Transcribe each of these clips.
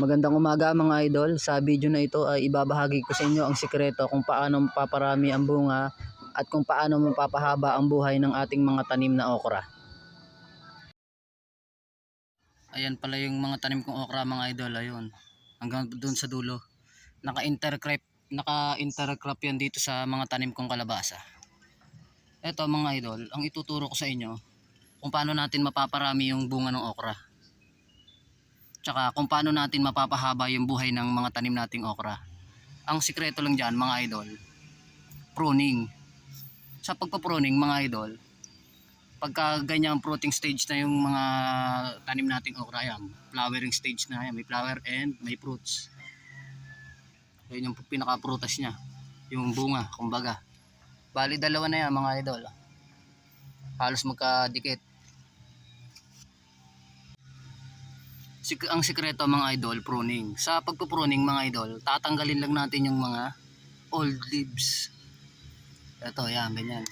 Magandang umaga mga idol. Sa video na ito ay ibabahagi ko sa inyo ang sikreto kung paano mapaparami ang bunga at kung paano mapapahaba ang buhay ng ating mga tanim na okra. Ayan pala yung mga tanim kong okra mga idol. Ayun. Hanggang doon sa dulo. Naka-intercrop naka-intercrop yan dito sa mga tanim kong kalabasa. Ito mga idol, ang ituturo ko sa inyo kung paano natin mapaparami yung bunga ng okra. Tsaka kung paano natin mapapahaba yung buhay ng mga tanim nating okra. Ang sikreto lang dyan mga idol, pruning. Sa pagpa-pruning mga idol, pagka ganyang fruiting stage na yung mga tanim nating okra yan, flowering stage na yan, may flower and may fruits. Yun yung pinaka-prutas niya, yung bunga, kumbaga. Bali dalawa na yan mga idol. Halos magkadikit. Sik ang sikreto mga idol, pruning. Sa pagpo-pruning mga idol, tatanggalin lang natin yung mga old leaves. Ito, yan, ganyan.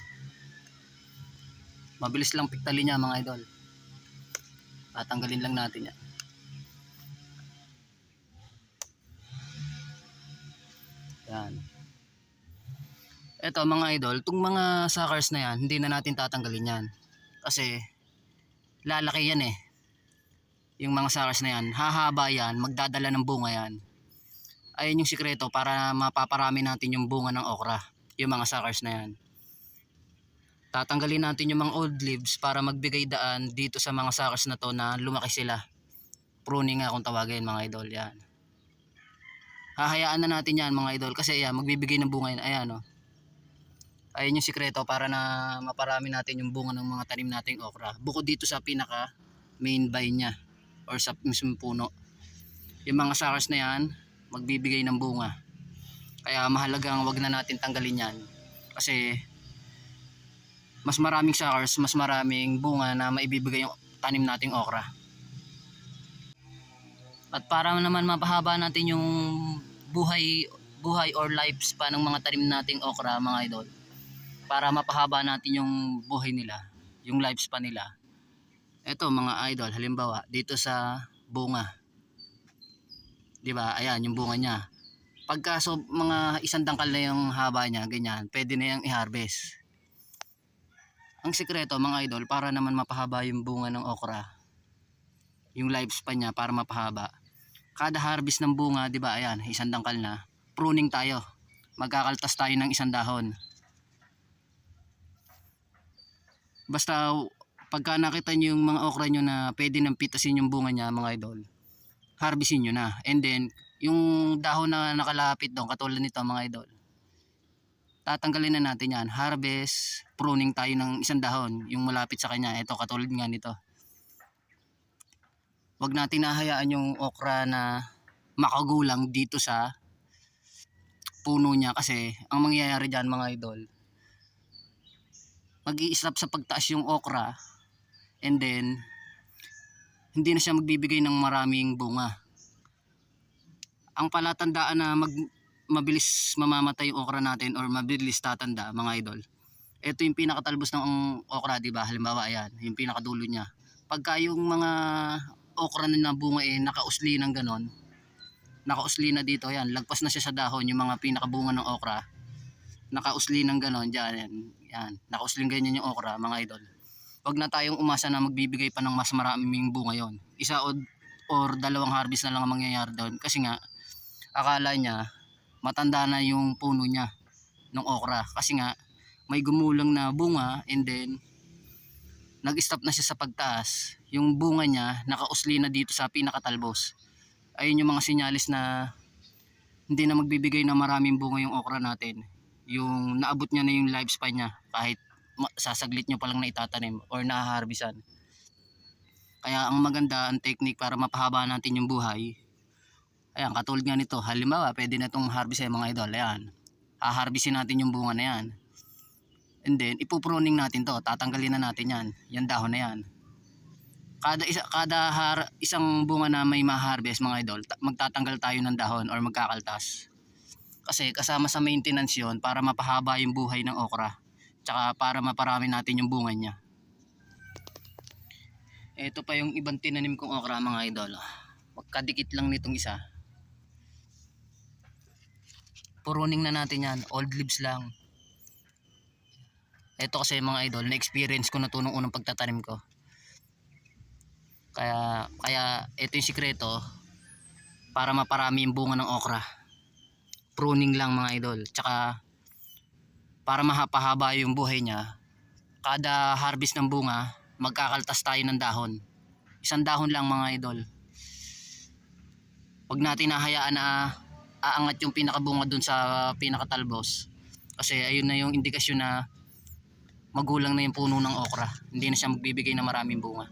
Mabilis lang piktali niya mga idol. Tatanggalin lang natin yan. Yan. Ito mga idol, itong mga suckers na yan, hindi na natin tatanggalin yan. Kasi, lalaki yan eh yung mga suckers na yan, hahaba yan, magdadala ng bunga yan. Ayun yung sikreto para mapaparami natin yung bunga ng okra, yung mga suckers na yan. Tatanggalin natin yung mga old leaves para magbigay daan dito sa mga suckers na to na lumaki sila. Pruning nga kung tawagin mga idol, yan. Hahayaan na natin yan mga idol kasi yan, magbibigay ng bunga yan, ayan o. Ayun yung sikreto para na maparami natin yung bunga ng mga tanim nating okra. Bukod dito sa pinaka main vine niya or sa mismong puno. Yung mga suckers na yan, magbibigay ng bunga. Kaya mahalagang wag na natin tanggalin yan. Kasi mas maraming suckers, mas maraming bunga na maibibigay yung tanim nating okra. At para naman mapahaba natin yung buhay buhay or lifespan ng mga tanim nating okra mga idol. Para mapahaba natin yung buhay nila, yung lifespan nila ito mga idol halimbawa dito sa bunga. 'di ba? Ayan yung bunga niya. Pagka so mga isang dangkal na yung haba niya ganyan pwede na yung i-harvest. Ang sikreto mga idol para naman mapahaba yung bunga ng okra yung lifespan niya para mapahaba kada harvest ng bunga 'di ba ayan isang dangkal na pruning tayo. Magkakaltas tayo ng isang dahon. Basta pagka nakita nyo yung mga okra nyo na pwede nang pitasin yung bunga niya mga idol harvestin nyo na. And then yung dahon na nakalapit doon katulad nito mga idol tatanggalin na natin yan. Harvest pruning tayo ng isang dahon yung malapit sa kanya. Ito katulad nga nito. Wag natin nahayaan yung okra na makagulang dito sa puno niya kasi ang mangyayari dyan mga idol mag i-stop sa pagtaas yung okra and then hindi na siya magbibigay ng maraming bunga. Ang palatandaan na mag, mabilis mamamatay yung okra natin or mabilis tatanda mga idol ito yung pinakatalbos ng okra di ba? Halimbawa ayan yung pinakadulo niya. Pagka yung mga okra na bunga eh nakausli ng ganon nakausli na dito ayan lagpas na siya sa dahon yung mga pinakabunga ng okra nakausli ng ganon dyan yan, yan. nakausling ganyan yung okra mga idol wag na tayong umasa na magbibigay pa ng mas maraming bunga yon. Isa o or dalawang harvest na lang ang mangyayari doon. Kasi nga akala niya matanda na yung puno niya ng okra. Kasi nga may gumulang na bunga and then nag-stop na siya sa pagtaas. Yung bunga niya nakausli na dito sa pinakatalbos. Ayun yung mga sinyalis na hindi na magbibigay ng maraming bunga yung okra natin. Yung naabot niya na yung lifespan niya kahit sasaglit nyo palang na itatanim or nahaharbisan. Kaya ang maganda ang technique para mapahaba natin yung buhay. Ayan, katulad nga nito. Halimbawa, pwede na itong harvest ay mga idol. Ayan. Haharbisin natin yung bunga na yan. And then, ipupruning natin to. Tatanggalin na natin yan. Yan dahon na yan. Kada, isa, kada har, isang bunga na may maharvest mga idol, magtatanggal tayo ng dahon or magkakaltas. Kasi kasama sa maintenance yon para mapahaba yung buhay ng okra tsaka para maparami natin yung bunga niya ito pa yung ibang tinanim kong okra mga idol Magkadikit lang nitong isa. Puruning na natin yan. Old leaves lang. Ito kasi mga idol, na-experience ko na to unang pagtatanim ko. Kaya, kaya ito yung sikreto para maparami yung bunga ng okra. Pruning lang mga idol. Tsaka para mahapahaba yung buhay niya, kada harvest ng bunga, magkakaltas tayo ng dahon. Isang dahon lang mga idol. Huwag natin nahayaan na aangat yung pinakabunga dun sa pinakatalbos. Kasi ayun na yung indikasyon na magulang na yung puno ng okra. Hindi na siya magbibigay ng maraming bunga.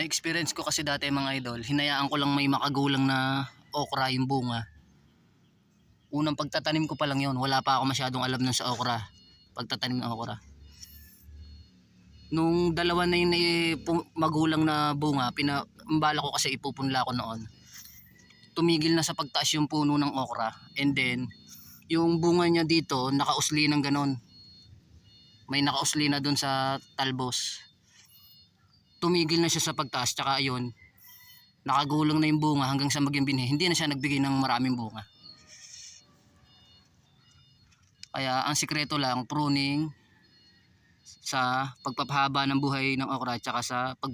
Na-experience ko kasi dati mga idol, hinayaan ko lang may makagulang na okra yung bunga. Unang pagtatanim ko pa lang yon, wala pa ako masyadong alam nun sa okra. Pagtatanim ng okra. Nung dalawa na yun eh, magulang na bunga, pinambala ko kasi ipupunla ko noon. Tumigil na sa pagtaas yung puno ng okra. And then, yung bunga niya dito, nakausli ng ganon. May nakausli na dun sa talbos tumigil na siya sa pagtaas tsaka ayun nakagulong na yung bunga hanggang sa maging binhi. Hindi na siya nagbigay ng maraming bunga. Kaya ang sikreto lang pruning sa pagpapahaba ng buhay ng okra tsaka sa pag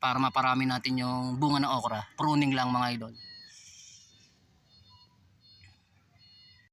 para maparami natin yung bunga ng okra. Pruning lang mga idol